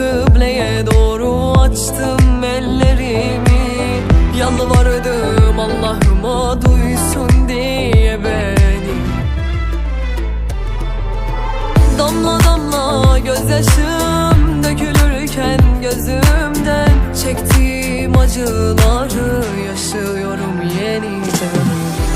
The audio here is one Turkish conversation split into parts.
kıbleye doğru açtım ellerimi. Yalvardım Allah'ıma duysun diye beni. Damla damla gözyaşım dökülürken gözümden Çektiğim acıları yaşıyorum yeniden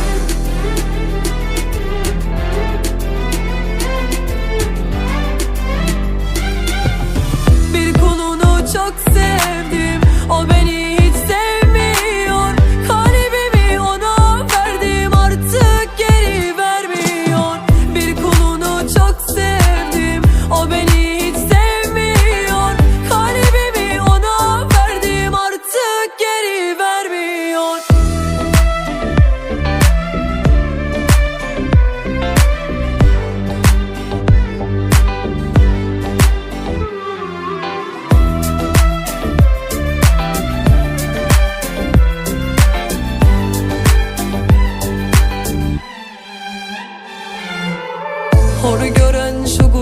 geliyor. Horu gören şu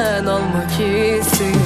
benden almak istedim